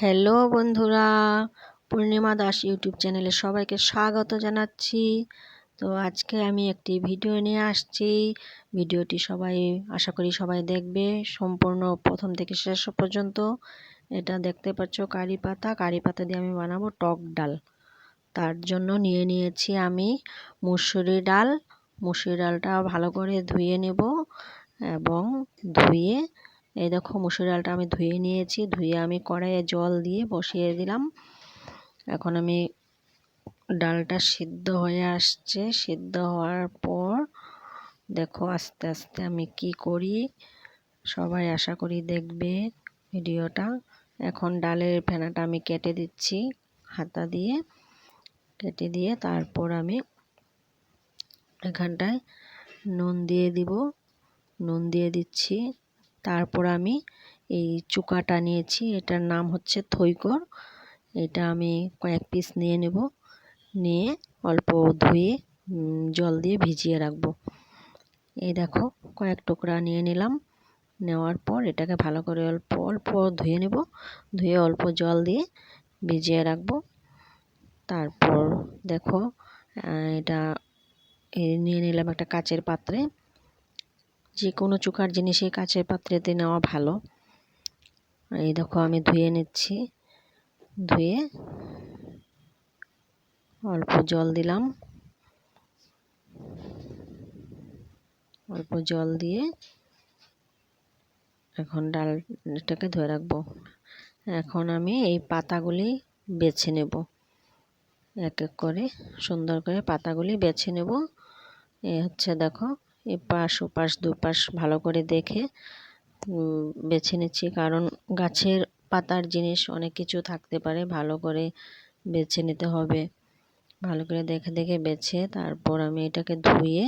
Hello বন্ধুরা, পূর্ণিমা Das YouTube চ্যানেলে সবাইকে স্বাগত জানাচ্ছি। তো আজকে আমি একটি ভিডিও নিয়ে আসছি। ভিডিওটি সবাই, আশা করি সবাই দেখবে। সম্পূর্ণ প্রথম থেকে শেষ পর্যন্ত। এটা দেখতে পাচ্ছ, কারি পাতা। কারি পাতা দিয়ে আমি বানাবো টক ডাল। তার জন্য নিয়ে নিয়েছি আমি মুসুরি ডাল। মুসুরি ডালটা ভালো করে ধুয়ে নেব এবং ধুয়ে এই দেখো মুসুর ডালটা আমি ধুয়ে নিয়েছি, ধুয়ে আমি কড়াইয়ে জল দিয়ে বসিয়ে দিলাম। এখন আমি ডালটা সিদ্ধ হয়ে আসছে। সিদ্ধ হওয়ার পর দেখো আস্তে আস্তে আমি কি করি, সবাই আশা করি দেখবে ভিডিওটা। এখন ডালের ফেনাটা আমি কেটে দিচ্ছি হাতা দিয়ে। কেটে দিয়ে তারপর আমি এখানটায় নুন দিয়ে দিব। নুন দিয়ে দিচ্ছি। তারপর আমি এই চুকাটা নিয়েছি, এটার নাম হচ্ছে থইকর। এটা আমি কয়েক পিস নিয়ে নেব, নিয়ে অল্প ধুয়ে জল দিয়ে ভিজিয়ে রাখব। এই দেখো, কয়েক টুকরা নিয়ে নিলাম। নেওয়ার পর এটাকে ভালো করে অল্প অল্প ধুয়ে নেব। ধুয়ে অল্প জল দিয়ে ভিজিয়ে রাখব। তারপর দেখো এটা নিয়ে নিলাম একটা কাচের পাত্রে। যে কোনো চোখার জিনিসই কাচের পাত্রেতে নেওয়া ভালো। এই দেখো আমি ধুয়ে নিচ্ছি। ধুয়ে অল্প জল দিলাম। অল্প জল দিয়ে এখন ডালটাকে ধুয়ে রাখব। এখন আমি এই পাতাগুলি বেছে নেব। এক এক করে সুন্দর করে পাতাগুলি বেছে নেব। এ হচ্ছে দেখো এপাশ ওপাশ দুপাশ ভালো করে দেখে বেছে নিচ্ছি। কারণ গাছের পাতার জিনিস অনেক কিছু থাকতে পারে, ভালো করে বেছে নিতে হবে। ভালো করে দেখে দেখে বেছে, তারপর আমি এটাকে ধুয়ে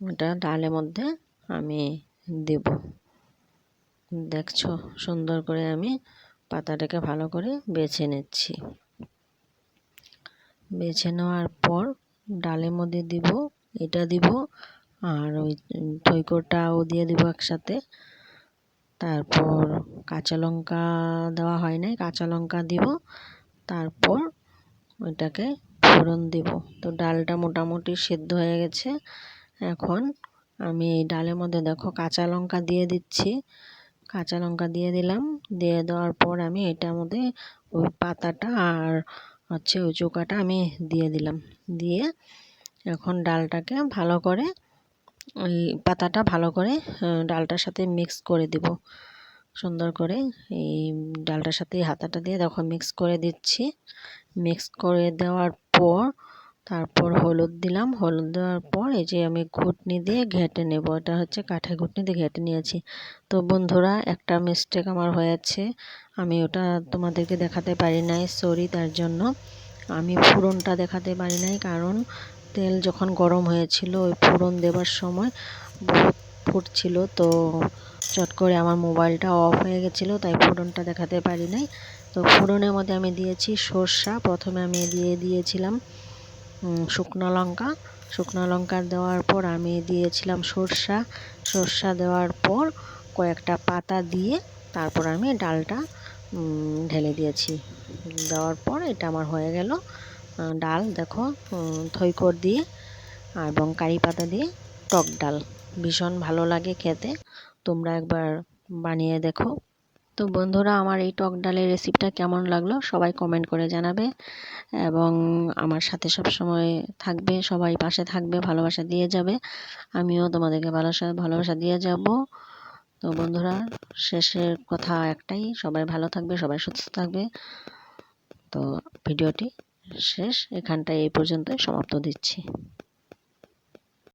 এটা ডালের মধ্যে আমি দেব। দেখছ? সুন্দর করে আমি পাতাটাকে ভালো করে বেছে নিচ্ছি। বেছে নেওয়ার পর ডালের মধ্যে দিব এটা দিব, আর ওই থইকোটাও দিয়ে দিব একসাথে। তারপর কাঁচা লঙ্কা দেওয়া হয় নাই, কাঁচা লঙ্কা দিব। তারপর ওইটাকে ফোড়ন দিব। তো ডালটা মোটামুটি সেদ্ধ হয়ে গেছে। এখন আমি এই ডালের মধ্যে দেখো কাঁচা লঙ্কা দিয়ে দিচ্ছি। কাঁচা লঙ্কা দিয়ে দিলাম। দিয়ে দেওয়ার পর আমি এটার মধ্যে ওই পাতাটা আর হচ্ছে ওই চোকাটা আমি দিয়ে দিলাম। দিয়ে এখন ডালটাকে ভালো করে ওই পাতাটা ভালো করে ডালটার সাথে মিক্স করে দিব। সুন্দর করে এই ডালটার সাথে হাতাটা দিয়ে দেখো মিক্স করে দিচ্ছি। মিক্স করে দেওয়ার পর, তারপর হলুদ দিলাম। হলুদ দেওয়ার পর এই যে আমি ঘুটনি দিয়ে ঘেঁটে নেব। এটা হচ্ছে কাঠের ঘুটনি দিয়ে ঘেঁটে নিয়েছি। তো বন্ধুরা, একটা মিস্টেক আমার হয়েছে। আমি ওটা তোমাদেরকে দেখাতে পারি নাই সরি তার জন্য। আমি ফুরনটা দেখাতে পারি নাই, কারণ তেল যখন গরম হয়েছিল, ওই ফোড়ন দেবার সময় বহুত ফুটছিল, তো চট করে আমার মোবাইলটা অফ হয়ে গেছিল, তাই ফোড়নটা দেখাতে পারি নাই। তো ফোড়নের মধ্যে আমি দিয়েছি সর্ষা, প্রথমে আমি দিয়ে দিয়েছিলাম শুকনো লঙ্কা। শুকনো লঙ্কা দেওয়ার পর আমি দিয়েছিলাম সর্ষা। সর্ষা দেওয়ার পর কয়েকটা পাতা দিয়ে তারপর আমি ডালটা ঢেলে দিয়েছি। দেওয়ার পর এটা আমার হয়ে গেল। ডাল, দেখো থইকর দিয়ে এবং কারি পাতা দিয়ে টক ডাল। ভীষণ ভালো লাগে খেতে। তোমরা একবার বানিয়ে দেখো। তো বন্ধুরা, আমার এই টক ডালের রেসিপিটা কেমন লাগল সবাই কমেন্ট করে জানাবে। এবং আমার সাথে সব সময় থাকবে, সবাই পাশে থাকবে, ভালোবাসা দিয়ে যাবে। আমিও তোমাদেরকে ভালোবাসা ভালোবাসা দিয়ে যাব। তো বন্ধুরা, শেষের কথা একটাই, সবাই ভালো থাকবে, সবাই সুস্থ থাকবে। তো ভিডিওটি শেষ। এখানটায় এই পর্যন্তই। সমাপ্ত দিচ্ছি।